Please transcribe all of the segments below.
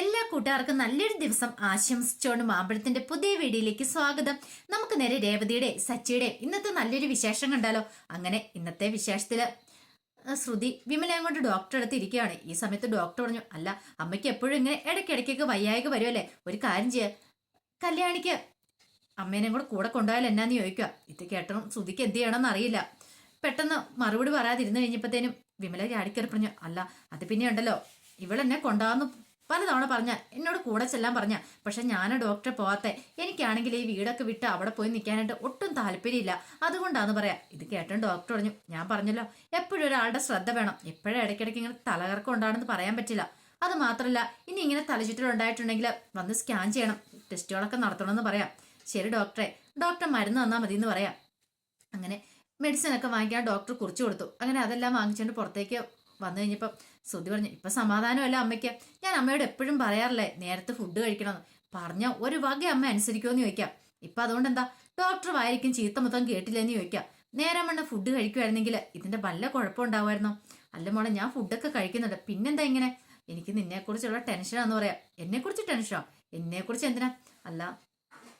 എല്ലാ കൂട്ടുകാർക്കും നല്ലൊരു ദിവസം ആശംസിച്ചുകൊണ്ട് മാമ്പഴത്തിന്റെ പുതിയ വീഡിയോയിലേക്ക് സ്വാഗതം. നമുക്ക് നേരെ രേവതിയുടെ സച്ചിയുടെ ഇന്നത്തെ നല്ലൊരു വിശേഷം കണ്ടാലോ? അങ്ങനെ ഇന്നത്തെ വിശേഷത്തിൽ ശ്രുതി വിമല അങ്ങോട്ട് ഡോക്ടറെ അടുത്ത് ഇരിക്കുകയാണ്. ഈ സമയത്ത് ഡോക്ടർ പറഞ്ഞു അല്ല അമ്മയ്ക്ക് എപ്പോഴും ഇങ്ങനെ ഇടയ്ക്കിടയ്ക്കൊക്കെ വയ്യായക വരുമല്ലേ ഒരു കാര്യം ചെയ്യ. കല്യാണിക്ക് അമ്മേനെ കൂടെ കൂടെ കൊണ്ടുപോയാൽ എന്നാന്ന് ചോദിക്കുക. ഇത് കേട്ടോ ശ്രുതിക്ക് എന്ത് ചെയ്യണമെന്ന് അറിയില്ല. പെട്ടെന്ന് മറുപടി പറയാതിരുന്ന് കഴിഞ്ഞപ്പോഴത്തേനും വിമല ചാടിക്കറി പറഞ്ഞു അല്ല അത് പിന്നെ ഉണ്ടല്ലോ. ഇവളെന്നെ കൊണ്ടാന്ന് പലതവണ പറഞ്ഞ എന്നോട് കൂടെ ചെല്ലാൻ പറഞ്ഞ പക്ഷെ ഞാൻ ഡോക്ടറെ പോവാത്തെ. എനിക്കാണെങ്കിൽ ഈ വീടൊക്കെ വിട്ട് അവിടെ പോയി നിൽക്കാനായിട്ട് ഒട്ടും താല്പര്യമില്ല. അതുകൊണ്ടാന്ന് പറയാം ഇത് കേട്ടോ ഡോക്ടർ പറഞ്ഞു ഞാൻ പറഞ്ഞല്ലോ എപ്പോഴും ഒരാളുടെ ശ്രദ്ധ വേണം. എപ്പോഴും ഇടയ്ക്കിടയ്ക്ക് ഇങ്ങനെ തലകറക്കം ഉണ്ടാണെന്ന് പറയാൻ പറ്റില്ല. അത് മാത്രമല്ല ഇനി ഇങ്ങനെ തലചുറ്റൽ ഉണ്ടായിട്ടുണ്ടെങ്കിൽ വന്ന് സ്കാൻ ചെയ്യണം ടെസ്റ്റുകളൊക്കെ നടത്തണമെന്ന് പറയാം. ശരി ഡോക്ടറെ ഡോക്ടർ മരുന്ന് തന്നാൽ മതി എന്ന് പറയാം. അങ്ങനെ മെഡിസിൻ ഒക്കെ വാങ്ങിക്കാൻ ഡോക്ടർ കുറിച്ചു കൊടുത്തു. അങ്ങനെ അതെല്ലാം വാങ്ങിച്ചുകൊണ്ട് പുറത്തേക്ക് വന്നു കഴിഞ്ഞപ്പം ശ്രുതി പറഞ്ഞു ഇപ്പൊ സമാധാനമല്ല അമ്മയ്ക്ക്? ഞാൻ അമ്മയോട് എപ്പോഴും പറയാറില്ലേ നേരത്തെ ഫുഡ് കഴിക്കണമെന്ന്. പറഞ്ഞ ഒരു വക അമ്മ അനുസരിക്കുമെന്ന് ചോദിക്കാം. ഇപ്പൊ അതുകൊണ്ട് എന്താ ഡോക്ടർ വായിരിക്കും ചീത്ത മൊത്തം കേട്ടില്ലെന്ന് ചോദിക്കാം. നേരം വണ്ണ ഫുഡ് കഴിക്കുമായിരുന്നെങ്കിൽ ഇതിന്റെ വല്ല കുഴപ്പമുണ്ടാവുമായിരുന്നോ? അല്ല മോളെ ഞാൻ ഫുഡൊക്കെ കഴിക്കുന്നുണ്ട്. പിന്നെന്താ ഇങ്ങനെ? എനിക്ക് നിന്നെക്കുറിച്ചുള്ള ടെൻഷനാന്ന് പറയാം. എന്നെക്കുറിച്ച് ടെൻഷനോ എന്നെക്കുറിച്ച് എന്തിനാ? അല്ല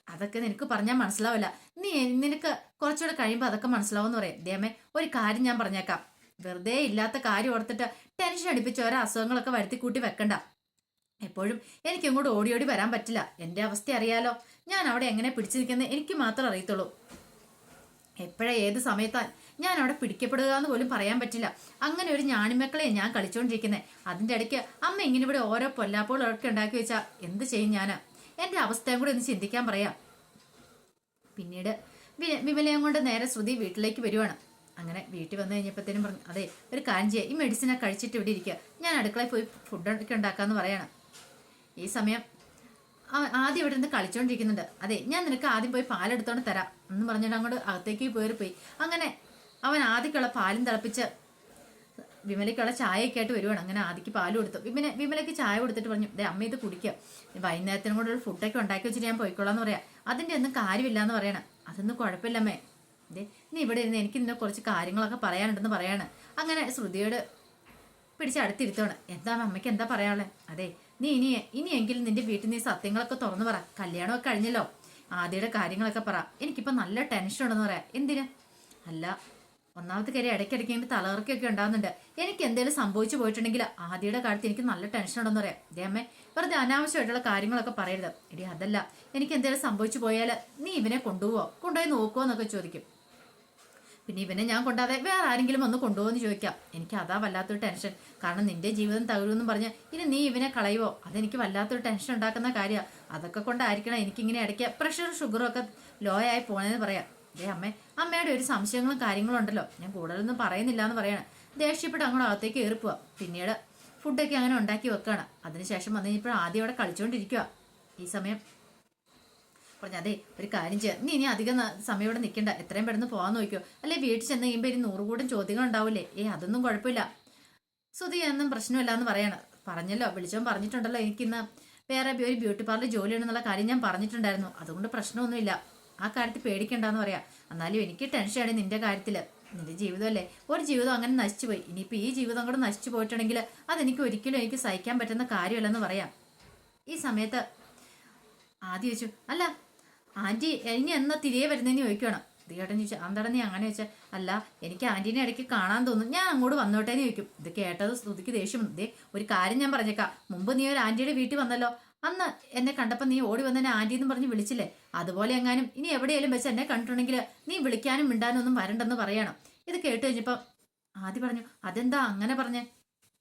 അതൊക്കെ നിനക്ക് പറഞ്ഞാൽ മനസ്സിലാവില്ല. നീ നിനക്ക് കുറച്ചുകൂടെ കഴിയുമ്പോൾ അതൊക്കെ മനസ്സിലാവുമെന്ന് പറയാം. ദേമേ ഒരു കാര്യം ഞാൻ പറഞ്ഞേക്കാം. വെറുതെ ഇല്ലാത്ത കാര്യം ഓർത്തിട്ട് ടെൻഷൻ അടിപ്പിച്ച് ഓരോ അസുഖങ്ങളൊക്കെ വരുത്തി കൂട്ടി വെക്കണ്ട. എപ്പോഴും എനിക്ക് ഇങ്ങോട്ട് ഓടി ഓടി വരാൻ പറ്റില്ല. എന്റെ അവസ്ഥ അറിയാലോ. ഞാൻ അവിടെ എങ്ങനെ പിടിച്ചു നിൽക്കുന്നത് എനിക്ക് മാത്രം അറിയത്തുള്ളൂ. എപ്പോഴേ ഏത് സമയത്താ ഞാൻ അവിടെ പിടിക്കപ്പെടുക എന്ന് പോലും പറയാൻ പറ്റില്ല. അങ്ങനെ ഒരു ഞാണിമക്കളെ ഞാൻ കളിച്ചോണ്ടിരിക്കുന്നത് അതിന്റെ ഇടയ്ക്ക് അമ്മ ഇങ്ങനെ ഇവിടെ ഓരോ പൊല്ലാപ്പോളൊക്കെ ഉണ്ടാക്കി വെച്ചാ എന്ത് ചെയ്യും ഞാൻ എന്റെ അവസ്ഥയും കൂടെ ഒന്ന് ചിന്തിക്കാൻ പറയാം. പിന്നീട് വിമലയും കൊണ്ട് നേരെ ശ്രുതി വീട്ടിലേക്ക് വരുവാണ്. അങ്ങനെ വീട്ടിൽ വന്നു കഴിഞ്ഞപ്പോഴത്തേനും പറഞ്ഞു അതെ ഒരു കാര്യം ചെയ്യുക ഈ മെഡിസിനെ കഴിച്ചിട്ട് ഇവിടെ ഇരിക്കുക. ഞാൻ അടുക്കളയിൽ പോയി ഫുഡൊക്കെ ഉണ്ടാക്കാന്ന് പറയണം. ഈ സമയം ആദ്യം ഇവിടെ നിന്ന് കളിച്ചോണ്ടിരിക്കുന്നുണ്ട്. അതെ ഞാൻ നിനക്ക് ആദ്യം പോയി പാലെടുത്തോണ്ട് തരാം. എന്ന് പറഞ്ഞിട്ട് അങ്ങോട്ട് അകത്തേക്ക് പോയി പോയി അങ്ങനെ അവൻ ആദ്യക്കുള്ള പാലും തിളപ്പിച്ച് വിമലയ്ക്കുള്ള ചായയൊക്കെ ആയിട്ട് വരുവാണ്. അങ്ങനെ ആദ്യക്ക് പാൽ കൊടുത്തു വിമന വിമലയ്ക്ക് ചായ കൊടുത്തിട്ട് പറഞ്ഞു ദേ അമ്മ ഇത് കുടിക്കുക വൈകുന്നേരത്തിനും കൂടെ ഒരു ഫുഡൊക്കെ ഉണ്ടാക്കി വെച്ചിട്ട് ഞാൻ പോയിക്കോളാം എന്ന് പറയാം. അതിന്റെ ഒന്നും കാര്യമില്ല എന്ന് പറയണം. അതൊന്നും കുഴപ്പമില്ലമ്മേ നീ ഇവിടെ ഇരുന്ന് എനിക്ക് നിന്നെ കുറച്ച് കാര്യങ്ങളൊക്കെ പറയാനുണ്ടെന്ന് പറയാണ്. അങ്ങനെ ശ്രുതിയോട് പിടിച്ച് അടുത്തിരുത്തോണ് എന്താ അമ്മയ്ക്ക് എന്താ പറയാനുള്ളത് അതെ നീ ഇനി ഇനിയെങ്കിലും നിന്റെ വീട്ടിൽ നീ സത്യങ്ങളൊക്കെ തുറന്നു പറ. കല്യാണമൊക്കെ കഴിഞ്ഞല്ലോ. ആദ്യയുടെ കാര്യങ്ങളൊക്കെ പറ. എനിക്കിപ്പോ നല്ല ടെൻഷൻ ഉണ്ടെന്ന് പറയാം. എന്തിന്? അല്ല ഒന്നാമത്തെ കാര്യം ഇടയ്ക്കിടയ്ക്ക് എനിക്ക് തലകറക്കൊക്കെ ഉണ്ടാകുന്നുണ്ട് എനിക്ക് എന്തെങ്കിലും സംഭവിച്ചു പോയിട്ടുണ്ടെങ്കിൽ ആദ്യയുടെ കാര്യത്തിൽ എനിക്ക് നല്ല ടെൻഷൻ ഉണ്ടെന്ന് പറയാം. ദേ അമ്മേ വെറുതെ അനാവശ്യമായിട്ടുള്ള കാര്യങ്ങളൊക്കെ പറയരുത്. എടി അതല്ല. എനിക്ക് എന്തെങ്കിലും സംഭവിച്ചു പോയാൽ നീ ഇവനെ കൊണ്ടുപോവോ? കൊണ്ടുപോയി നോക്കുമോ എന്നൊക്കെ ചോദിക്കും. പിന്നെ ഇവനെ ഞാൻ കൊണ്ടാതെ വേറെ ആരെങ്കിലും വന്ന് കൊണ്ടുപോകുമെന്ന് ചോദിക്കാം. എനിക്ക് അതാ വല്ലാത്തൊരു ടെൻഷൻ. കാരണം നിന്റെ ജീവിതം തകരുമെന്നും പറഞ്ഞ് ഇനി നീ ഇവനെ കളയുവോ? അതെനിക്ക് വല്ലാത്തൊരു ടെൻഷൻ ഉണ്ടാക്കുന്ന കാര്യമാണ് അതൊക്കെ കൊണ്ടായിരിക്കണം എനിക്കിങ്ങനെ ഇടയ്ക്ക് പ്രഷറും ഷുഗറും ഒക്കെ ലോ ആയി പോണേന്ന് പറയാം. അതേ അമ്മേ അമ്മയുടെ ഒരു സംശയങ്ങളും കാര്യങ്ങളും ഉണ്ടല്ലോ. ഞാൻ കൂടുതലൊന്നും പറയുന്നില്ല എന്ന് പറയണം. ദേഷ്യപ്പെട്ട് അങ്ങോട്ട് അകത്തേക്ക് കയറിപ്പോവാ പിന്നീട് ഫുഡൊക്കെ അങ്ങനെ ഉണ്ടാക്കി വെക്കുകയാണ് അതിനുശേഷം വന്നു ആദ്യം അവിടെ കളിച്ചുകൊണ്ടിരിക്കുക ഈ സമയം പറഞ്ഞു അതെ ഒരു കാര്യം ചെയ്യാം. നീ ഇനി അധികം സമയം ഇവിടെ നിൽക്കണ്ട. എത്രയും പെട്ടെന്ന് പോകാൻ നോക്കിയോ അല്ലെ വീട്ടിൽ ചെന്ന് കഴിയുമ്പോൾ ഇനി നൂറുകൂടും ചോദ്യങ്ങൾ ഉണ്ടാവില്ലേ ഏ അതൊന്നും കുഴപ്പമില്ല. സുധി എന്നും പ്രശ്നമില്ല എന്ന് പറയണം. പറഞ്ഞല്ലോ വിളിച്ചവൻ പറഞ്ഞിട്ടുണ്ടല്ലോ എനിക്കിന്ന് വേറെ ഒരു ബ്യൂട്ടി പാർലർ ജോലി ഉണ്ടെന്നുള്ള കാര്യം ഞാൻ പറഞ്ഞിട്ടുണ്ടായിരുന്നു. അതുകൊണ്ട് പ്രശ്നമൊന്നുമില്ല. ആ കാര്യത്തിൽ പേടിക്കണ്ടെന്ന് പറയാം. എന്നാലും എനിക്ക് ടെൻഷനാണ് നിന്റെ കാര്യത്തിൽ നിന്റെ ജീവിതമല്ലേ? ഒരു ജീവിതം അങ്ങനെ നശിച്ചു പോയി ഇനിയിപ്പോൾ ഈ ജീവിതം കൂടെ നശിച്ചു പോയിട്ടുണ്ടെങ്കിൽ അതെനിക്ക് ഒരിക്കലും എനിക്ക് സഹിക്കാൻ പറ്റുന്ന കാര്യമല്ലെന്ന് പറയാം. ഈ സമയത്ത് ആദ്യം ചോദിച്ചു അല്ല ആന്റി ഇനി എന്നാ തിരികെ വരുന്നതെന്ന് ചോദിക്കണം ദിയേട്ടൻ ചോദിച്ചു അന്തട നീ അങ്ങനെ വെച്ചാൽ അല്ല എനിക്ക് ആന്റീനെ ഇടയ്ക്ക് കാണാൻ തോന്നും ഞാൻ അങ്ങോട്ട് വന്നോട്ടെ എന്ന് ചോദിക്കും. ഇത് കേട്ടത് സ്തുതിക്ക് ദേഷ്യം. ദേ ഒരു കാര്യം ഞാൻ പറഞ്ഞേക്കാം. മുമ്പ് നീ ഒരു ആന്റിയുടെ വീട്ടിൽ വന്നല്ലോ. അന്ന് എന്നെ കണ്ടപ്പോൾ നീ ഓടി വന്നെ ആന്റി എന്ന് പറഞ്ഞ് വിളിച്ചില്ലേ? അതുപോലെ എങ്ങാനും ഇനി എവിടെയെങ്കിലും വെച്ച് എന്നെ കണ്ടിട്ടുണ്ടെങ്കിൽ നീ വിളിക്കാനും മിണ്ടാനും ഒന്നും വരണ്ടെന്ന് പറയണം. ഇത് കേട്ട് കഴിഞ്ഞപ്പം ആദ്യം പറഞ്ഞു അതെന്താ അങ്ങനെ പറഞ്ഞേ?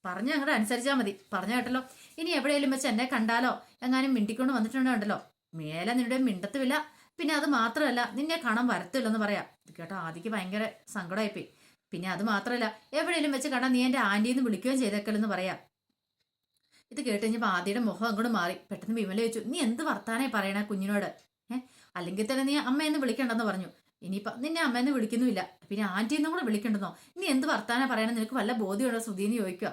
പറഞ്ഞു അങ്ങോട്ട് അനുസരിച്ചാൽ മതി. പറഞ്ഞു കേട്ടല്ലോ. ഇനി എവിടെയെങ്കിലും വെച്ച് എന്നെ കണ്ടാലോ? എങ്ങാനും മിണ്ടിക്കൊണ്ട് വന്നിട്ടുണ്ടല്ലോ മേലെ നിന്റെ മിണ്ടത്തുമില്ല പിന്നെ അത് മാത്രമല്ല നിന്നെ കാണാൻ വരത്തില്ലെന്ന് പറയാം. ഇത് കേട്ടോ ആദിക്ക് ഭയങ്കര സങ്കടമായിപ്പോയി. പിന്നെ അത് മാത്രമല്ല എവിടെയെങ്കിലും വെച്ച് കണ്ടാൽ നീ എന്റെ ആന്റീന്ന് വിളിക്കുകയും ചെയ്തേക്കലെന്ന് പറയാം. ഇത് കേട്ട് കഴിഞ്ഞപ്പോൾ ആദ്യയുടെ മുഖം അങ്ങോട്ട് മാറി. പെട്ടെന്ന് വിമല ചോദിച്ചു നീ എന്ത് വർത്താനായി പറയണ കുഞ്ഞിനോട്? ഏഹ് അല്ലെങ്കിൽ തന്നെ നീ അമ്മയെന്ന് വിളിക്കണ്ടെന്ന് പറഞ്ഞു. ഇനിയിപ്പം നിന്നെ അമ്മയെന്ന് വിളിക്കുന്നുമില്ല. പിന്നെ ആന്റിന്നും കൂടെ വിളിക്കണ്ടെന്നോ? നീ എന്ത് വർത്താനം പറയണം? നിനക്ക് വല്ല ബോധ്യമുണ്ടോ ശ്രുതിന്ന് ചോദിക്കുക.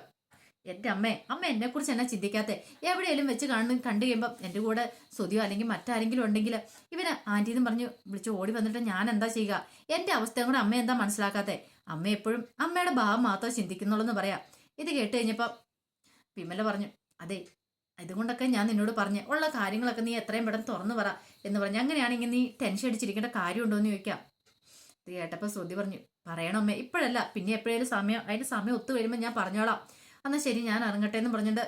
എന്റെ അമ്മ അമ്മ എന്നെ കുറിച്ച് എന്നാ ചിന്തിക്കാത്തെ? എവിടെയെങ്കിലും വെച്ച് കാണുന്ന കണ്ടു കഴിയുമ്പോൾ എന്റെ കൂടെ സ്തുതിയോ അല്ലെങ്കിൽ മറ്റാരെങ്കിലും ഉണ്ടെങ്കിൽ ഇവന് ആന്റിന്നും പറഞ്ഞ് വിളിച്ച് ഓടി വന്നിട്ട് ഞാൻ എന്താ ചെയ്യുക? എന്റെ അവസ്ഥയും കൂടെ അമ്മ എന്താ മനസ്സിലാക്കാത്തെ? അമ്മ എപ്പോഴും അമ്മയുടെ ഭാവം മാത്രമേ ചിന്തിക്കുന്നുള്ളൂ എന്ന് പറയാം. ഇത് കേട്ട് കഴിഞ്ഞപ്പോൾ വിമല പറഞ്ഞു അതെ ഇതുകൊണ്ടൊക്കെ ഞാൻ നിന്നോട് പറഞ്ഞ് ഉള്ള കാര്യങ്ങളൊക്കെ നീ എത്രയും പെട്ടെന്ന് തുറന്നു പറ എന്ന് പറഞ്ഞു അങ്ങനെയാണെങ്കിൽ നീ ടെൻഷൻ അടിച്ചിരിക്കേണ്ട കാര്യമുണ്ടോ എന്ന് ചോദിക്കാം. ഇത് കേട്ടപ്പോൾ ശ്രുതി പറഞ്ഞു പറയണമേ ഇപ്പോഴല്ല പിന്നെ എപ്പോഴേലും സമയം അതിന്റെ സമയം ഒത്തു വരുമ്പോൾ ഞാൻ പറഞ്ഞോളാം. എന്നാൽ ശരി ഞാൻ ഇറങ്ങട്ടെ എന്ന് പറഞ്ഞിട്ട്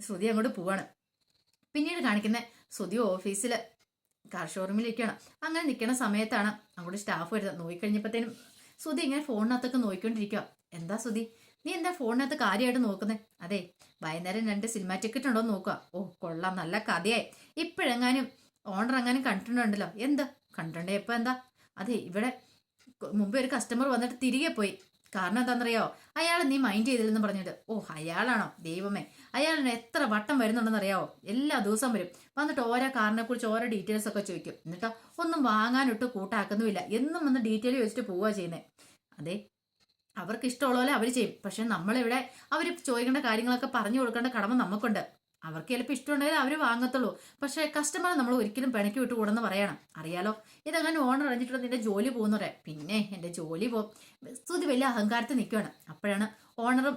ശ്രുതി അങ്ങോട്ട് പോവാണ്. പിന്നീട് കാണിക്കുന്ന ശ്രുതി ഓഫീസിൽ കാർ ഷോറൂമിലിരിക്കുകയാണ് അങ്ങനെ നിൽക്കുന്ന സമയത്താണ് അങ്ങോട്ട് സ്റ്റാഫ് വരുന്നത്. നോക്കിക്കഴിഞ്ഞപ്പോഴത്തേനും ശ്രുതി ഇങ്ങനെ ഫോണിനകത്തൊക്കെ നോക്കിക്കൊണ്ടിരിക്കുക എന്താ ശ്രുതി? നീ എന്താ ഫോണിനകത്ത് കാര്യമായിട്ട് നോക്കുന്നത് അതെ വൈകുന്നേരം രണ്ട് സിനിമ ടിക്കറ്റ് ഉണ്ടോ നോക്കുക ഓ കൊള്ളാം നല്ല കഥയായി. ഇപ്പോഴെങ്ങാനും ഓണർ എങ്ങാനും കണ്ടിട്ടുണ്ടല്ലോ എന്താ? കണ്ടിട്ടുണ്ടേ ഇപ്പം എന്താ? അതെ ഇവിടെ മുമ്പേ ഒരു കസ്റ്റമർ വന്നിട്ട് തിരികെ പോയി. കാരണം എന്താണെന്നറിയോ? അയാൾ നീ മൈൻഡ് ചെയ്തില്ലെന്ന് പറഞ്ഞിട്ട്. ഓ അയാളാണോ? ദൈവമേ. അയാളിന് എത്ര വട്ടം വരുന്നുണ്ടെന്ന് അറിയാവോ എല്ലാ ദിവസം വരും. വന്നിട്ട് ഓരോ കാറിനെ കുറിച്ച് ഓരോ ഡീറ്റെയിൽസ് ഒക്കെ ചോദിക്കും. എന്നിട്ടോ ഒന്നും വാങ്ങാനിട്ട് കൂട്ടാക്കുന്നുമില്ല. എന്നും വന്ന് ഡീറ്റെയിൽ ചോദിച്ചിട്ട് പോവുക ചെയ്യുന്നത് അതെ അവർക്ക് ഇഷ്ടമുള്ള പോലെ അവർ ചെയ്യും. പക്ഷെ നമ്മളിവിടെ അവർ ചോദിക്കേണ്ട കാര്യങ്ങളൊക്കെ പറഞ്ഞു കൊടുക്കേണ്ട കടമ നമുക്കുണ്ട്. അവർക്ക് ചിലപ്പോൾ ഇഷ്ടമുണ്ടെങ്കിൽ അവർ വാങ്ങത്തുള്ളൂ. പക്ഷേ കസ്റ്റമറെ നമ്മൾ ഒരിക്കലും പിണക്കി വിട്ട് കൂടെന്ന് പറയണം. അറിയാലോ? ഇതങ്ങനെ ഓണർ അറിഞ്ഞിട്ടുണ്ട് നിന്റെ ജോലി പോകുന്നു പറയാം. പിന്നെ എന്റെ ജോലി പോകും സ്തുതി വലിയ അഹങ്കാരത്തിൽ നിൽക്കുകയാണ് അപ്പോഴാണ് ഓണറും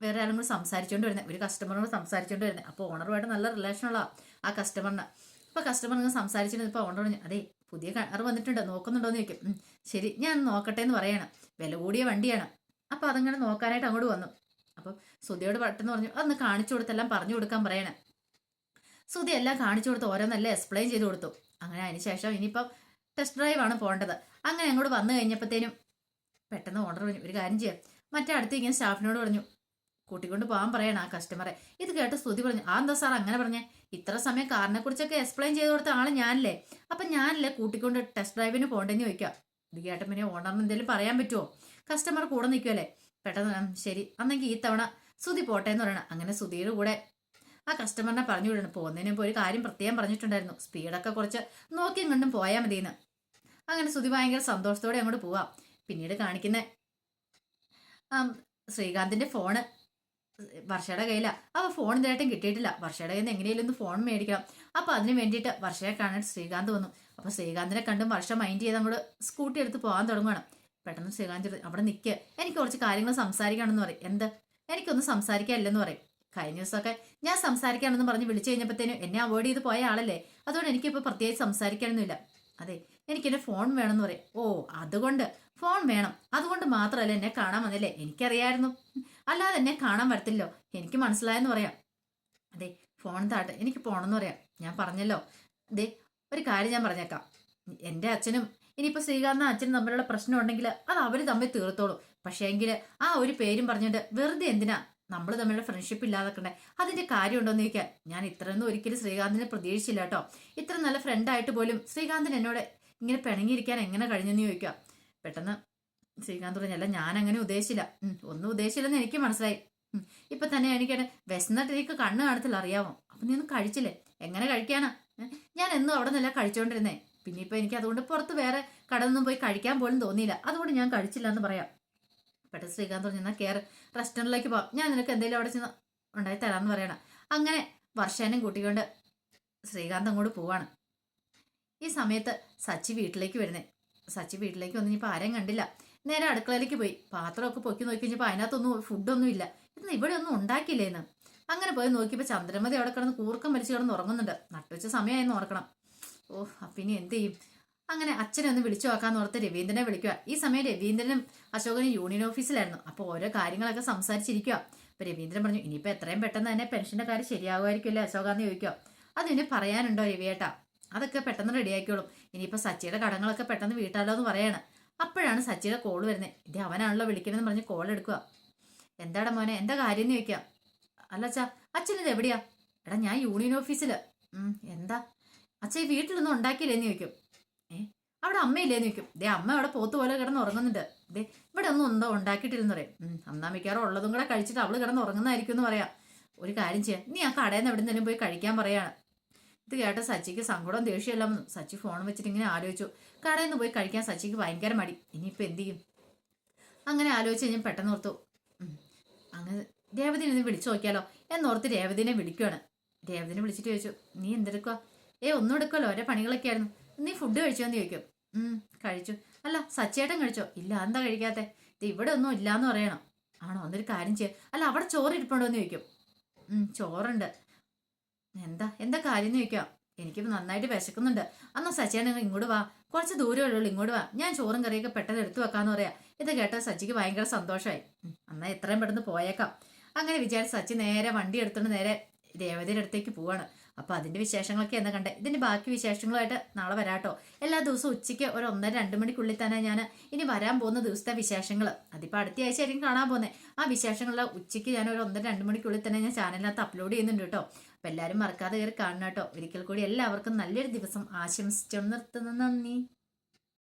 വേറെ ആരും കൂടി സംസാരിച്ചുകൊണ്ട് വരുന്നത് ഒരു കസ്റ്റമറിനോട് സംസാരിച്ചുകൊണ്ട് വരുന്നത് അപ്പോൾ ഓണറുമായിട്ട് നല്ല റിലേഷനുള്ള ആ കസ്റ്റമറിന് അപ്പോൾ കസ്റ്റമർ ഇങ്ങനെ സംസാരിച്ചിട്ട് ഇപ്പോൾ ഓണർ പറഞ്ഞു അതെ പുതിയ കാർ വന്നിട്ടുണ്ട്. നോക്കുന്നുണ്ടോ എന്ന് ചോദിക്കും ശരി ഞാൻ നോക്കട്ടെ എന്ന് പറയണം. വില കൂടിയ വണ്ടിയാണ്. അപ്പോൾ അതങ്ങനെ നോക്കാനായിട്ട് അങ്ങോട്ട് വന്നു. അപ്പം സുധിയോട് പെട്ടെന്ന് പറഞ്ഞു അതൊന്ന് കാണിച്ചു കൊടുത്തെല്ലാം പറഞ്ഞു കൊടുക്കാൻ പറയണേ. സുധി എല്ലാം കാണിച്ചു കൊടുത്ത് ഓരോന്നെല്ലാം എക്സ്പ്ലെയിൻ ചെയ്ത് കൊടുത്തു. അങ്ങനെ അതിന് ശേഷം ഇനിയിപ്പം ടെസ്റ്റ് ഡ്രൈവ് ആണ് പോകേണ്ടത്. അങ്ങനെ അങ്ങോട്ട് വന്നു കഴിഞ്ഞപ്പോഴത്തേനും പെട്ടെന്ന് ഓർഡർ പറഞ്ഞു ഒരു കാര്യം ചെയ്യാം. മറ്റേ അടുത്ത് ഇങ്ങനെ സ്റ്റാഫിനോട് പറഞ്ഞു കൂട്ടിക്കൊണ്ട് പോകാൻ പറയണം ആ കസ്റ്റമറെ ഇത് കേട്ട് സ്തുതി പറഞ്ഞു ആ എന്താ സാർ അങ്ങനെ പറഞ്ഞേ? ഇത്ര സമയം കാറിനെ കുറിച്ചൊക്കെ എക്സ്പ്ലെയിൻ ചെയ്ത് കൊടുത്ത ആൾ ഞാനല്ലേ. അപ്പം ഞാനല്ലേ കൂട്ടിക്കൊണ്ട് ടെസ്റ്റ് ഡ്രൈവിന് പോകണ്ടെന്ന് ചോദിക്കാം ഇത് കേട്ട ഓണറിന് എന്തെങ്കിലും പറയാൻ പറ്റുമോ? കസ്റ്റമർ കൂടെ നിൽക്കുമല്ലേ പെട്ടെന്ന് "ഉം, ശരി. അന്നെങ്കിൽ ഈ തവണ സുതി പോട്ടെ എന്ന് പറയണം. അങ്ങനെ സുതിയുടെ കൂടെ ആ കസ്റ്റമറിനെ പറഞ്ഞു വിടണം. പോകുന്നതിന് മുമ്പ് ഒരു കാര്യം പ്രത്യേകം പറഞ്ഞിട്ടുണ്ടായിരുന്നു. സ്പീഡൊക്കെ കുറച്ച് നോക്കിയും കണ്ടും പോയാൽ മതിയെന്ന്. അങ്ങനെ സുതി ഭയങ്കര സന്തോഷത്തോടെ അങ്ങോട്ട് പോവാം. പിന്നീട് കാണിക്കുന്ന ശ്രീകാന്തിന്റെ ഫോണ് വർഷയുടെ കയ്യിലാണ് അപ്പോൾ ഫോൺ ഇതായിട്ടും കിട്ടിയിട്ടില്ല. വർഷയുടെ കയ്യിൽ നിന്ന് എങ്ങനെയും ഒന്ന് ഫോൺ മേടിക്കണം. അപ്പൊ അതിന് വേണ്ടിയിട്ട് വർഷയെ കാണാൻ ശ്രീകാന്ത് വന്നു. അപ്പൊ ശ്രീകാന്തിനെ കണ്ടും വർഷ മൈൻഡ് ചെയ്ത് അങ്ങോട്ട് സ്കൂട്ടി എടുത്ത് പോകാൻ തുടങ്ങുകയാണ് പെട്ടെന്ന് ശ്രീകാന്ത് അവിടെ നിൽക്കുക എനിക്ക് കുറച്ച് കാര്യങ്ങൾ സംസാരിക്കണമെന്ന് പറയും. എന്ത്? എനിക്കൊന്നും സംസാരിക്കാനില്ലെന്ന് പറയും. കഴിഞ്ഞ ദിവസമൊക്കെ ഞാൻ സംസാരിക്കാനെന്ന് പറഞ്ഞ് വിളിച്ചു കഴിഞ്ഞപ്പോഴത്തേനും എന്നെ അവോയ്ഡ് ചെയ്ത് പോയ ആളല്ലേ? അതുകൊണ്ട് എനിക്കിപ്പോൾ പ്രത്യേകിച്ച് സംസാരിക്കാനൊന്നുമില്ല. അതെ എനിക്കെന്റെ ഫോൺ വേണമെന്ന് പറയും. ഓ അതുകൊണ്ട് ഫോൺ വേണം. അതുകൊണ്ട് മാത്രമല്ല എന്നെ കാണാൻ വന്നില്ലേ എനിക്കറിയായിരുന്നു. അല്ലാതെ എന്നെ കാണാൻ വരത്തില്ലോ എനിക്ക് മനസ്സിലായെന്ന് പറയാം. അതെ ഫോൺ താട്ടെ. എനിക്ക് പോകണമെന്ന് പറയാം. ഞാൻ പറഞ്ഞല്ലോ. അതെ ഒരു കാര്യം ഞാൻ പറഞ്ഞേക്കാം. എന്റെ അച്ഛനും ഇനിയിപ്പോൾ ശ്രീകാന്ത അച്ഛനും തമ്മിലുള്ള പ്രശ്നം ഉണ്ടെങ്കിൽ അത് അവർ തമ്മിൽ തീർത്തോളും. പക്ഷേ എങ്കിൽ ആ ഒരു പേരും പറഞ്ഞിട്ട് വെറുതെ എന്തിനാ? നമ്മൾ തമ്മിലുള്ള ഫ്രണ്ട്ഷിപ്പ് ഇല്ലാതാക്കണ്ടേ? അതിന്റെ കാര്യമുണ്ടോന്ന് ചോദിക്കാൻ ഞാൻ ഇത്രയൊന്നും ഒരിക്കലും ശ്രീകാന്തിനെ പ്രതീക്ഷിച്ചില്ല കേട്ടോ. ഇത്ര നല്ല ഫ്രണ്ടായിട്ട് പോലും ശ്രീകാന്തിന് എന്നോട് ഇങ്ങനെ പിണങ്ങിയിരിക്കാൻ എങ്ങനെ കഴിഞ്ഞെന്ന് ചോദിക്കുക പെട്ടെന്ന് ശ്രീകാന്ത് പറഞ്ഞല്ല ഞാൻ അങ്ങനെ ഉദ്ദേശിച്ചില്ല. ഒന്നും ഉദ്ദേശിച്ചില്ലെന്ന് എനിക്ക് മനസ്സിലായി. ഇപ്പൊ തന്നെ എനിക്കാണ് വിശന്നിട്ട് എനിക്ക് കണ്ണ് കാണത്തില്ല അറിയാമോ അപ്പൊ നീ ഒന്നും കഴിച്ചില്ലേ? എങ്ങനെ കഴിക്കാനാ? ഞാൻ എന്നും അവിടെ നിന്നല്ല കഴിച്ചോണ്ടിരുന്നേ. പിന്നെ ഇപ്പൊ എനിക്ക് അതുകൊണ്ട് പുറത്ത് വേറെ കടന്നൊന്നും പോയി കഴിക്കാൻ പോലും തോന്നിയില്ല. അതുകൊണ്ട് ഞാൻ കഴിച്ചില്ല എന്ന് പറയാം. പെട്ടെന്ന് ശ്രീകാന്ത് പറഞ്ഞു എന്നാൽ കയറി റെസ്റ്റോറന്റിലേക്ക് പോവാം ഞാൻ നിനക്ക് എന്തെങ്കിലും അവിടെ ചെന്ന് ഉണ്ടായി തരാമെന്ന് പറയണം. അങ്ങനെ വർഷേനും കൂട്ടിക്കൊണ്ട് ശ്രീകാന്ത് അങ്ങോട്ട് പോവാണ്. ഈ സമയത്ത് സച്ചി വീട്ടിലേക്ക് വരുന്നേ. സച്ചി വീട്ടിലേക്ക് വന്ന് ഇനിയിപ്പോൾ ആരെയും കണ്ടില്ല. നേരെ അടുക്കളയിലേക്ക് പോയി. പാത്രമൊക്കെ പൊക്കി നോക്കി കഴിഞ്ഞപ്പോൾ അതിനകത്തൊന്നും ഫുഡൊന്നും ഇല്ല ഇന്ന് ഇവിടെ ഒന്നും ഉണ്ടാക്കില്ലേന്ന് അങ്ങനെ പോയി നോക്കിയപ്പോൾ ചന്ദ്രമതി അവിടെ കിടന്ന് കൂർക്കം വലിച്ചു കിടന്ന് ഉറങ്ങുന്നുണ്ട്. നട്ടുവെച്ച സമയമായിരുന്നു ഓർക്കണം. ഓ അപ്പം ഇനി എന്ത് ചെയ്യും? അങ്ങനെ അച്ഛനെ ഒന്ന് വിളിച്ചു നോക്കാന്ന് ഓർത്ത് രവീന്ദ്രനെ വിളിക്കുക ഈ സമയം രവീന്ദ്രനും അശോകനും യൂണിയൻ ഓഫീസിലായിരുന്നു അപ്പോൾ ഓരോ കാര്യങ്ങളൊക്കെ സംസാരിച്ചിരിക്കുക അപ്പോൾ രവീന്ദ്രൻ പറഞ്ഞു ഇനിയിപ്പോൾ എത്രയും പെട്ടെന്ന് തന്നെ പെൻഷന്റെ കാര്യം ശരിയാകുമായിരിക്കുമല്ലേ അശോകാന്ന് ചോദിക്കുക അത് ഇനി പറയാനുണ്ടോ രവിയേട്ടാ? അതൊക്കെ പെട്ടെന്ന് റെഡിയാക്കിയോളും ഇനിയിപ്പോൾ സച്ചിയുടെ കടങ്ങളൊക്കെ പെട്ടെന്ന് വീട്ടാലോ എന്ന് പറയാണ്. അപ്പോഴാണ് സച്ചിയുടെ കോൾ വരുന്നത്. ഇത് അവനാണല്ലോ വിളിക്കണമെന്ന് പറഞ്ഞ് കോൾ എടുക്കുക എന്താടാ മോനെ? എന്താ കാര്യം എന്ന് ചോദിക്കുക അല്ല അച്ഛാ അച്ഛനിത് എവിടെയാ? എടാ ഞാൻ യൂണിയൻ ഓഫീസിൽ എന്താ? അച്ഛ ഈ വീട്ടിലൊന്നും ഉണ്ടാക്കിയില്ലേന്ന് ചോദിക്കും. ഏ അവിടെ അമ്മയില്ലേന്ന് ചോദിക്കും. ദേ അമ്മ അവിടെ പോത്ത് പോലെ കിടന്ന് ഉറങ്ങുന്നുണ്ട്. ദേ ഇവിടെ ഒന്നും ഉണ്ടോ ഉണ്ടാക്കിയിട്ടില്ലെന്ന് പറയും. അന്നാ മിക്കാറും ഉള്ളതും കൂടെ കഴിച്ചിട്ട് അവൾ കിടന്ന് ഉറങ്ങുന്നതായിരിക്കും എന്ന് പറയാം. ഒരു കാര്യം ചെയ്യാം. നീ ആ കടയിൽ നിന്ന് എവിടെ നിന്നും പോയി കഴിക്കാൻ പറയാണ്. ഇത് കേട്ട സച്ചിക്ക് സങ്കടം ദേഷ്യമെല്ലാം സച്ചി ഫോൺ വെച്ചിട്ട് ഇങ്ങനെ ആലോചിച്ചു. കടയിൽ നിന്ന് പോയി കഴിക്കാൻ സച്ചിക്ക് ഭയങ്കര മടി. ഇനിയിപ്പോൾ എന്ത് ചെയ്യും? അങ്ങനെ ആലോചിച്ച് കഴിഞ്ഞാൽ പെട്ടെന്ന് ഓർത്തു. അങ്ങനെ രേവതിനെ ഒന്ന് വിളിച്ചു നോക്കിയാലോ? എന്നോർത്ത് രേവതിനെ വിളിക്കുവാണ്. രേവതിനെ വിളിച്ചിട്ട് ചോദിച്ചു നീ എന്തെടുക്കുക ഏ ഒന്നും എടുക്കുമല്ലോ ഓരോ പണികളൊക്കെ ആയിരുന്നു. നീ ഫുഡ് കഴിച്ചോ എന്ന് ചോദിക്കും കഴിച്ചു. അല്ല സച്ചേട്ടൻ കഴിച്ചോ? ഇല്ല എന്താ കഴിക്കാത്തെ? ഇത് ഇവിടെ ഒന്നും ഇല്ലാന്ന് പറയണം. ആണോ? എന്നൊരു കാര്യം ചെയ്യാം. അല്ല അവിടെ ചോറ് ഇരിപ്പുണ്ടോ എന്ന് ചോദിക്കും ചോറുണ്ട്. എന്താ എന്താ കാര്യം എന്ന് ചോദിക്കാം. എനിക്ക് നന്നായിട്ട് വിശക്കുന്നുണ്ട്. അന്ന് സച്ചേട്ടൻ ഇങ്ങോട്ട് വാ. കുറച്ച് ദൂരമേ ഉള്ളൂ ഇങ്ങോട്ട് വാ. ഞാൻ ചോറും കറിയൊക്കെ പെട്ടെന്ന് എടുത്തു വെക്കാന്ന് പറയാ. ഇത് കേട്ട സച്ചിക്ക് ഭയങ്കര സന്തോഷമായി അന്നാ എത്രയും പെട്ടെന്ന് പോയേക്കാം. അങ്ങനെ വിചാരിച്ച് സച്ചി നേരെ വണ്ടി എടുത്തോണ്ട് നേരെ രേവതിയുടെ അടുത്തേക്ക് പോവാണ്. അപ്പൊ അതിന്റെ വിശേഷങ്ങളൊക്കെ എന്താ കണ്ടേ? ഇതിന്റെ ബാക്കി വിശേഷങ്ങളുമായിട്ട് നാളെ വരാട്ടോ. എല്ലാ ദിവസവും ഉച്ചയ്ക്ക് ഒരു ഒന്നര രണ്ട് മണിക്കുള്ളിൽ തന്നെ ഞാൻ ഇനി വരാൻ പോകുന്ന ദിവസത്തെ വിശേഷങ്ങൾ അതിപ്പോ അടുത്ത ആഴ്ച ആയിരിക്കും കാണാൻ പോകുന്നത് ആ വിശേഷങ്ങളെ ഉച്ചയ്ക്ക് ഞാൻ ഒരു ഒന്നര രണ്ട് മണിക്കുള്ളിൽ തന്നെ ഞാൻ ചാനലിനകത്ത് അപ്ലോഡ് ചെയ്യുന്നുണ്ട് കേട്ടോ. അപ്പൊ എല്ലാവരും മറക്കാതെ കയറി കാണണം കേട്ടോ. ഒരിക്കൽ കൂടി എല്ലാവർക്കും നല്ലൊരു ദിവസം ആശംസിച്ചു നിർത്തുന്നു. നന്ദി.